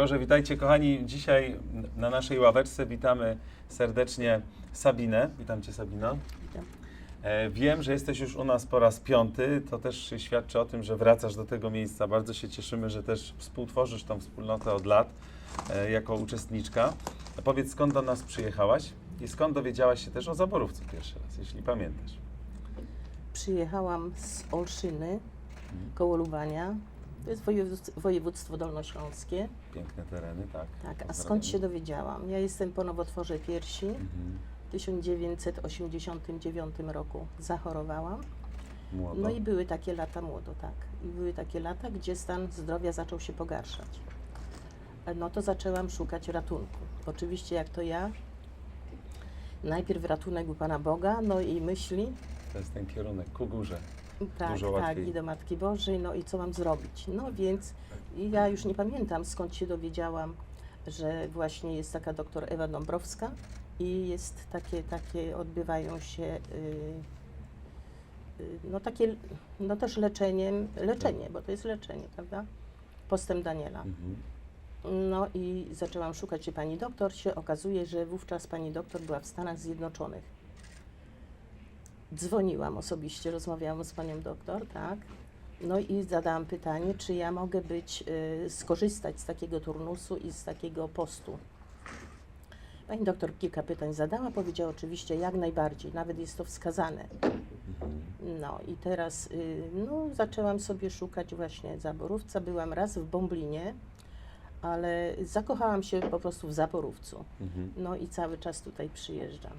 Boże, witajcie kochani. Dzisiaj na naszej ławeczce witamy serdecznie Sabinę. Witam Cię Sabino. Witam. E, Wiem, że jesteś już u nas po raz piąty. To też świadczy o tym, że wracasz do tego miejsca. Bardzo się cieszymy, że też współtworzysz tą wspólnotę od lat e, jako uczestniczka. Powiedz, skąd do nas przyjechałaś i skąd dowiedziałaś się też o zaborówcu pierwszy raz, jeśli pamiętasz. Przyjechałam z Olszyny, koło Luwania. To jest województwo, województwo dolnośląskie. Piękne tereny, tak. Tak, a skąd się dowiedziałam? Ja jestem po nowotworze piersi. Mhm. W 1989 roku zachorowałam. Młodo. No i były takie lata młodo, tak. I były takie lata, gdzie stan zdrowia zaczął się pogarszać. No to zaczęłam szukać ratunku. Oczywiście jak to ja, najpierw ratunek u Pana Boga, no i myśli, To jest ten kierunek ku górze. Tak, Dużo tak, łatwiej. i do Matki Bożej, no i co mam zrobić? No więc ja już nie pamiętam skąd się dowiedziałam, że właśnie jest taka doktor Ewa Dąbrowska i jest takie, takie odbywają się, y, y, no takie, no też leczeniem, leczenie, bo to jest leczenie, prawda? Postem Daniela. Mhm. No i zaczęłam szukać się pani doktor, się okazuje, że wówczas pani doktor była w Stanach Zjednoczonych. Dzwoniłam osobiście, rozmawiałam z panią doktor, tak. No i zadałam pytanie, czy ja mogę być, y, skorzystać z takiego turnusu i z takiego postu. Pani doktor kilka pytań zadała, powiedziała oczywiście jak najbardziej, nawet jest to wskazane. Mhm. No i teraz y, no, zaczęłam sobie szukać właśnie zaborówca. Byłam raz w Bomblinie, ale zakochałam się po prostu w zaborówcu. Mhm. No i cały czas tutaj przyjeżdżam.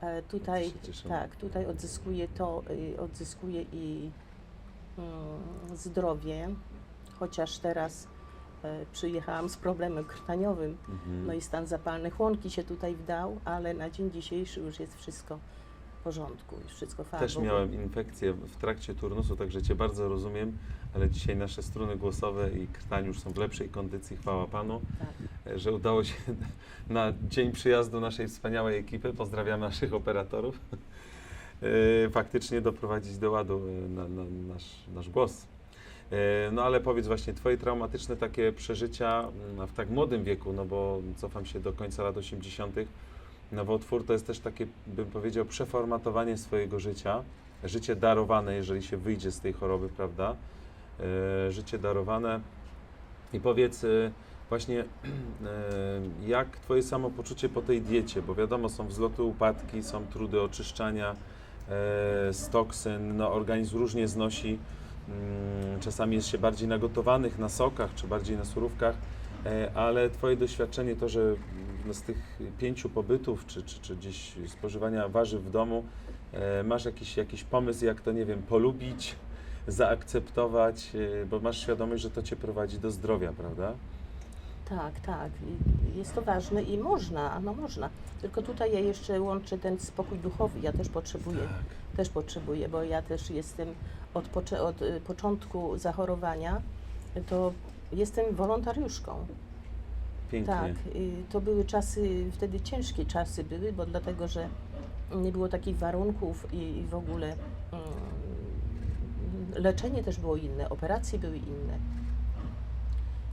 E, tutaj, tak, tutaj odzyskuję to, y, odzyskuję i mm, zdrowie, chociaż teraz e, przyjechałam z problemem krtaniowym, Mhm. no i stan zapalny chłonki się tutaj wdał, ale na dzień dzisiejszy już jest wszystko porządku, już wszystko chwała Też miałem infekcję w trakcie turnusu, także Cię bardzo rozumiem, ale dzisiaj nasze struny głosowe i krtań już są w lepszej kondycji, chwała Panu, Tak. e, że udało się na dzień przyjazdu naszej wspaniałej ekipy, pozdrawiam naszych operatorów, e, faktycznie doprowadzić do ładu e, na, na nasz, nasz głos. No ale powiedz właśnie, Twoje traumatyczne takie przeżycia mm, w tak młodym wieku, no bo cofam się do końca lat 80., nowotwór to jest też takie, bym powiedział, przeformatowanie swojego życia, życie darowane, jeżeli się wyjdzie z tej choroby, prawda? E, życie darowane. I powiedz e, właśnie, e, jak Twoje samopoczucie po tej diecie, bo wiadomo, są wzloty, upadki, są trudy oczyszczania z toksyn, no, organizm różnie znosi, mm, czasami jest się bardziej na gotowanych, na sokach, czy bardziej na surówkach, ale Twoje doświadczenie, to, że no, z tych pięciu pobytów, czy, czy, czy gdzieś spożywania warzyw w domu, e, masz jakiś, jakiś pomysł, jak to, nie wiem, polubić, zaakceptować, e, bo masz świadomość, że to Cię prowadzi do zdrowia, prawda? Tak, tak. I Jest to ważne i można, no można. Tylko tutaj ja jeszcze łączę ten spokój duchowy. Ja też potrzebuję, Tak. też potrzebuję, bo ja też jestem od, od y, początku zachorowania, to jestem wolontariuszką. Pięknie. Tak, y, to były czasy, wtedy ciężkie czasy były, bo dlatego, że nie było takich warunków i, w ogóle mm, leczenie też było inne, operacje były inne.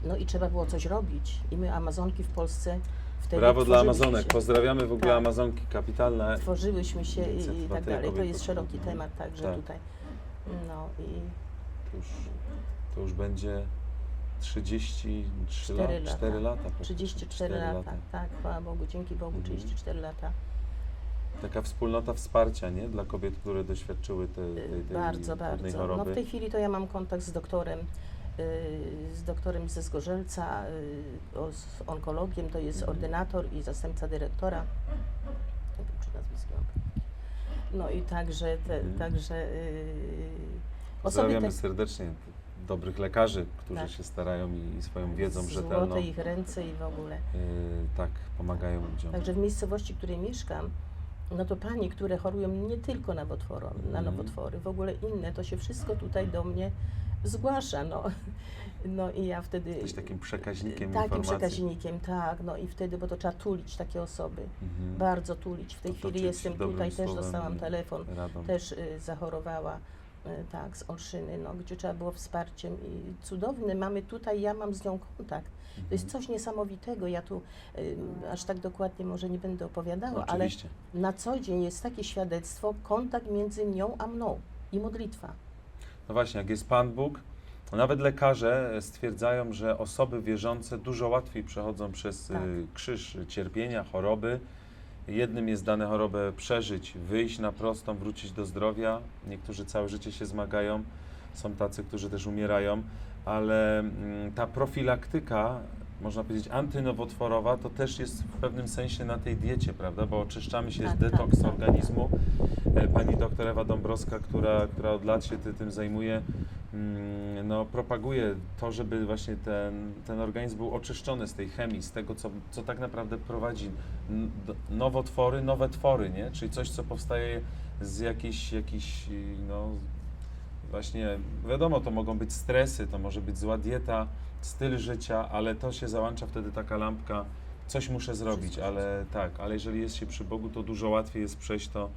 No i trzeba było coś robić. I my Amazonki w Polsce wtedy Brawo dla Amazonek. się. Pozdrawiamy w ogóle Tak. Amazonki kapitalne. Tworzyłyśmy się i, tak dalej. To jest szeroki temat także Tak. tutaj. No i To już, to już będzie 33 4 lat, lata. 4 lata. praktycznie, 34 4 lata. Tak, chwała Bogu, dzięki Bogu, Mhm. 34 lata. Taka wspólnota wsparcia, nie? Dla kobiet, które doświadczyły tej, tej, tej Bardzo, trudnej bardzo. choroby. No w tej chwili to ja mam kontakt z doktorem, y, z doktorem ze Zgorzelca, y, z onkologiem, to jest Mhm. ordynator i zastępca dyrektora. Nie wiem, czy nazwisko. No i także, te, Mhm. także y, osoby Pozdrawiamy te, serdecznie dobrych lekarzy, którzy Tak. się starają i swoją wiedzą rzetelną złote ich ręce i w ogóle. y, tak pomagają ludziom. Także w miejscowości, w której mieszkam, no to pani, które chorują nie tylko na, nowotworo, na Mhm. nowotwory, w ogóle inne, to się wszystko tutaj do mnie zgłasza. No, no i ja wtedy. Jesteś takim przekaźnikiem Takim informacji. przekaźnikiem, tak. No i wtedy, bo to trzeba tulić takie osoby. Mhm. Bardzo tulić. W tej Otoczyć chwili jestem tutaj, też dostałam telefon, Radą. też y, zachorowała tak, z Olszyny, no, gdzie trzeba było wsparciem i cudowny. Mamy tutaj, ja mam z nią kontakt. To jest coś niesamowitego. Ja tu y, aż tak dokładnie może nie będę opowiadała, ale Oczywiście. na co dzień jest takie świadectwo, kontakt między nią a mną i modlitwa. No właśnie, jak jest Pan Bóg, nawet lekarze stwierdzają, że osoby wierzące dużo łatwiej przechodzą przez Tak. y, krzyż cierpienia, choroby. Jednym jest dane chorobę przeżyć, wyjść na prostą, wrócić do zdrowia. Niektórzy całe życie się zmagają, są tacy, którzy też umierają, ale mm, ta profilaktyka, można powiedzieć antynowotworowa, to też jest w pewnym sensie na tej diecie, prawda? Bo oczyszczamy się, jest Tak, tak, detoks tak. organizmu. E, Pani doktor Ewa Dąbrowska, która, która od lat się ty, tym zajmuje, mm, no, propaguje to, żeby właśnie ten, ten organizm był oczyszczony z tej chemii, z tego, co, co tak naprawdę prowadzi nowotwory, nowe twory, nie? Czyli coś, co powstaje z jakichś, jakichś no, właśnie, wiadomo, to mogą być stresy, to może być zła dieta, styl życia, ale to się załącza wtedy taka lampka, coś muszę zrobić, ale tak, ale jeżeli jest się przy Bogu, to dużo łatwiej jest przejść to.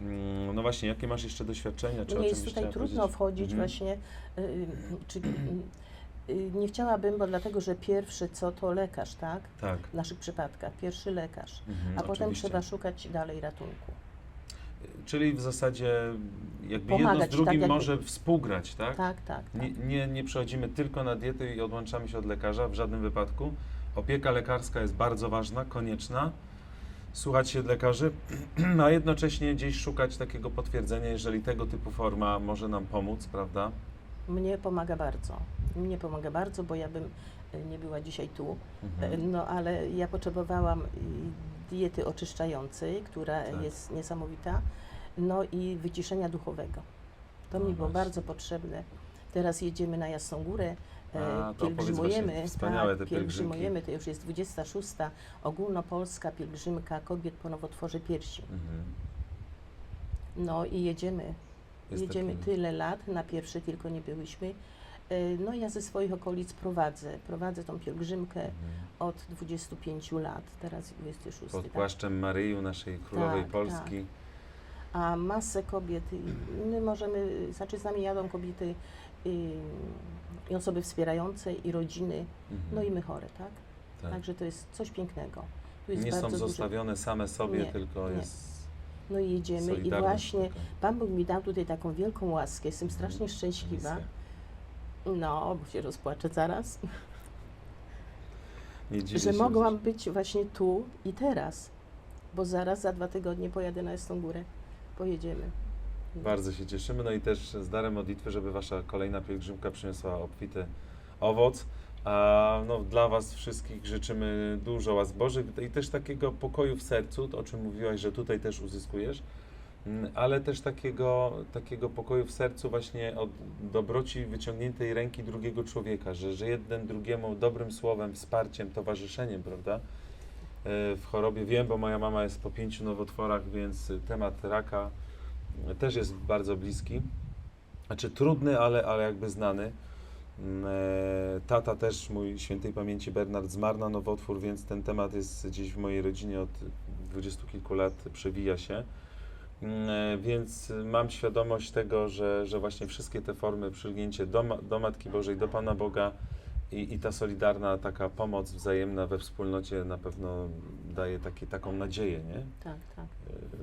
Mm, No właśnie, jakie masz jeszcze doświadczenia? Czy o Mnie czymś jest tutaj trudno powiedzieć? wchodzić Mhm. właśnie, y, y, czy, y, y, nie chciałabym, bo dlatego, że pierwszy co to lekarz, tak? Tak. W naszych przypadkach, pierwszy lekarz, Mhm, a potem oczywiście. trzeba szukać dalej ratunku. Czyli w zasadzie jakby jedno Pomagać, z drugim tak jakby- może współgrać, tak? Tak, tak, tak. Nie, nie, nie przechodzimy tylko na dietę i odłączamy się od lekarza w żadnym wypadku. Opieka lekarska jest bardzo ważna, konieczna. Słuchać się lekarzy, a jednocześnie gdzieś szukać takiego potwierdzenia, jeżeli tego typu forma może nam pomóc, prawda? Mnie pomaga bardzo. Mnie pomaga bardzo, bo ja bym y, nie była dzisiaj tu, Mhm. E, No ale ja potrzebowałam y, diety oczyszczającej, która Tak. jest niesamowita, no i wyciszenia duchowego. To No mi było właśnie. bardzo potrzebne. Teraz jedziemy na Jasną Górę, e, A, to opowiedz pielgrzymujemy, właśnie, wspaniałe te tak, pielgrzymki. pielgrzymujemy, to już jest 26. ogólnopolska pielgrzymka kobiet po nowotworze piersi. Mhm. No i jedziemy, Jest jedziemy taki- tyle lat, na pierwszy tylko nie byłyśmy. E, No ja ze swoich okolic prowadzę, prowadzę tą pielgrzymkę Mhm. od 25 lat, teraz 26. Pod tak. płaszczem Maryi, naszej królowej Tak, Polski. A masę kobiet, my możemy, znaczy z nami jadą kobiety i osoby wspierające i rodziny, Mhm. no i my chore, tak? Tak. Także to jest coś pięknego. Tu jest Nie są bardzo duży- zostawione same sobie, Nie, tylko nie. jest No i jedziemy i solidarność właśnie taka. Pan Bóg mi dał tutaj taką wielką łaskę, jestem strasznie szczęśliwa. Misja. No, bo się rozpłaczę zaraz. Nie dziwię że się, mogłam być właśnie tu i teraz, bo zaraz za dwa tygodnie pojadę na Jasną Górę. Pojedziemy. Bardzo się cieszymy, no i też z darem modlitwy, żeby Wasza kolejna pielgrzymka przyniosła obfity owoc. A no, dla Was wszystkich życzymy dużo łask Bożych i też takiego pokoju w sercu, to o czym mówiłaś, że tutaj też uzyskujesz, Mm, ale też takiego, takiego pokoju w sercu właśnie od dobroci wyciągniętej ręki drugiego człowieka, że, że jeden drugiemu dobrym słowem, wsparciem, towarzyszeniem, prawda? W chorobie wiem, bo moja mama jest po pięciu nowotworach, więc temat raka też jest bardzo bliski. Znaczy trudny, ale, ale jakby znany. Mm, e, Tata też, mój świętej pamięci Bernard, zmarł na nowotwór, więc ten temat jest gdzieś w mojej rodzinie od dwudziestu kilku lat, przewija się. Mm, e, Więc mam świadomość tego, że, że właśnie wszystkie te formy przylgnięcie do, do Matki Bożej, do Pana Boga i, i ta solidarna taka pomoc wzajemna we wspólnocie na pewno daje takie, taką nadzieję, nie? Tak, tak.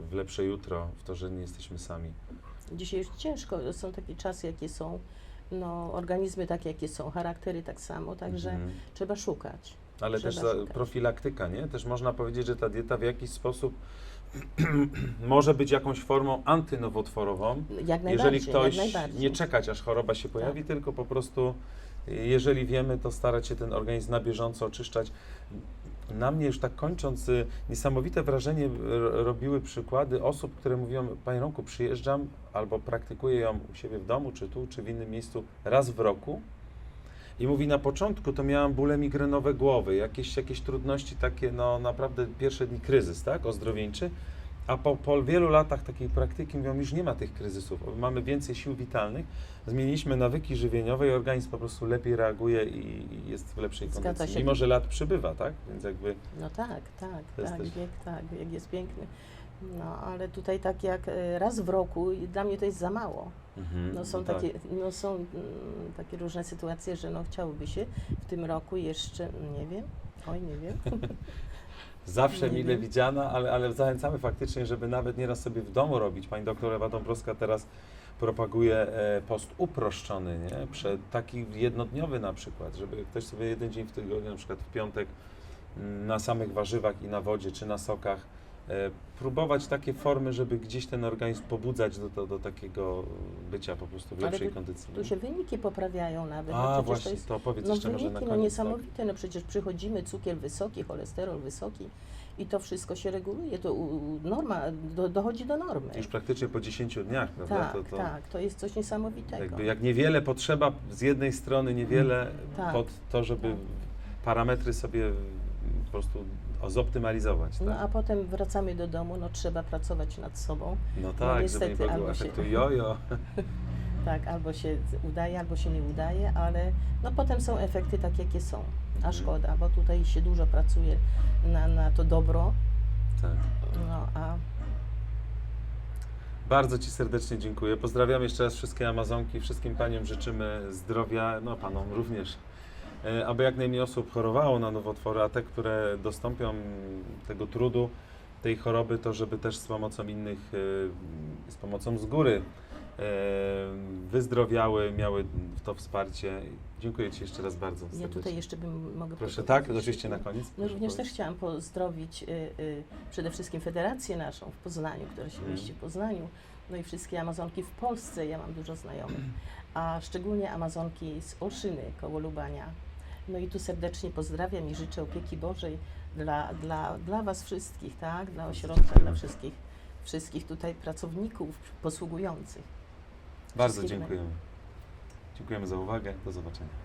W lepsze jutro, w to, że nie jesteśmy sami. Dzisiaj już ciężko, są takie czasy, jakie są, no, organizmy takie, jakie są, charaktery tak samo, także Mhm. trzeba szukać. Ale trzeba też szukać. profilaktyka, nie? Też można powiedzieć, że ta dieta w jakiś sposób może być jakąś formą antynowotworową. Jak Jeżeli ktoś nie czekać, aż choroba się pojawi, tylko po prostu, jeżeli wiemy, to starać się ten organizm na bieżąco oczyszczać. Na mnie już tak kończąc, y, niesamowite wrażenie r- robiły przykłady osób, które mówią, Panie Romku, przyjeżdżam albo praktykuję ją u siebie w domu, czy tu, czy w innym miejscu raz w roku. I mówi, na początku to miałam bóle migrenowe głowy, jakieś, jakieś trudności takie, no naprawdę pierwsze dni kryzys, tak, ozdrowieńczy. A po, po wielu latach takiej praktyki mówią, już nie ma tych kryzysów, mamy więcej sił witalnych, zmieniliśmy nawyki żywieniowe i organizm po prostu lepiej reaguje i, jest w lepszej Zgadza kondycji. się. Mimo, że lat przybywa, tak? Więc jakby No tak, tak, tak, też- wiek, tak, wiek jest piękny. No, ale tutaj tak jak e, raz w roku, dla mnie to jest za mało. Mhm, No są, tak. takie, no są mm, takie różne sytuacje, że no chciałoby się w tym roku jeszcze, nie wiem, oj nie wiem. Zawsze mile widziana, ale, ale zachęcamy faktycznie, żeby nawet nieraz sobie w domu robić. Pani doktor Ewa Dąbrowska teraz propaguje e, post uproszczony, nie? Taki jednodniowy na przykład, żeby ktoś sobie jeden dzień w tygodniu, na przykład w piątek, m, na samych warzywach i na wodzie, czy na sokach, próbować takie formy, żeby gdzieś ten organizm pobudzać do, do, do takiego bycia po prostu w Ale lepszej tu- kondycji. Tu się wyniki poprawiają nawet. A, no właśnie, to jest to powiedz no jeszcze może na wyniki koniec. no tak? niesamowite, no przecież przychodzimy, cukier wysoki, cholesterol wysoki i to wszystko się reguluje, to norma, do, dochodzi do normy. Już praktycznie po 10 dniach, prawda? Tak, to, to tak, to jest coś niesamowitego. Jakby jak niewiele potrzeba z jednej strony, niewiele Tak. pod to, żeby Tak. parametry sobie po prostu zoptymalizować. No Tak? a potem wracamy do domu, no trzeba pracować nad sobą. No tak, żeby niestety, nie było albo się- efektu jojo. Tak, albo się udaje, albo się nie udaje, ale no potem są efekty tak, jakie są. A Mhm. szkoda, bo tutaj się dużo pracuje na, na to dobro, Tak. no a Bardzo Ci serdecznie dziękuję. Pozdrawiam jeszcze raz wszystkie Amazonki, wszystkim Paniom życzymy zdrowia, no Panom również, aby jak najmniej osób chorowało na nowotwory, a te, które dostąpią tego trudu, tej choroby, to żeby też z pomocą innych, e, z pomocą z góry e, wyzdrowiały, miały to wsparcie. Dziękuję Ci jeszcze raz bardzo ja tutaj jeszcze bym mogę Proszę, tak? Oczywiście na koniec. No również też chciałam pozdrowić y, y, przede wszystkim Federację naszą w Poznaniu, która się Mhm. mieści w Poznaniu, no i wszystkie Amazonki w Polsce, ja mam dużo znajomych, a szczególnie Amazonki z Olszyny koło Lubania. No i tu serdecznie pozdrawiam i życzę opieki Bożej dla, dla, dla Was wszystkich, tak? Dla ośrodka, dla wszystkich, wszystkich tutaj pracowników posługujących. Bardzo Wszystkiego dziękujemy. Dziękujemy za uwagę. Do zobaczenia.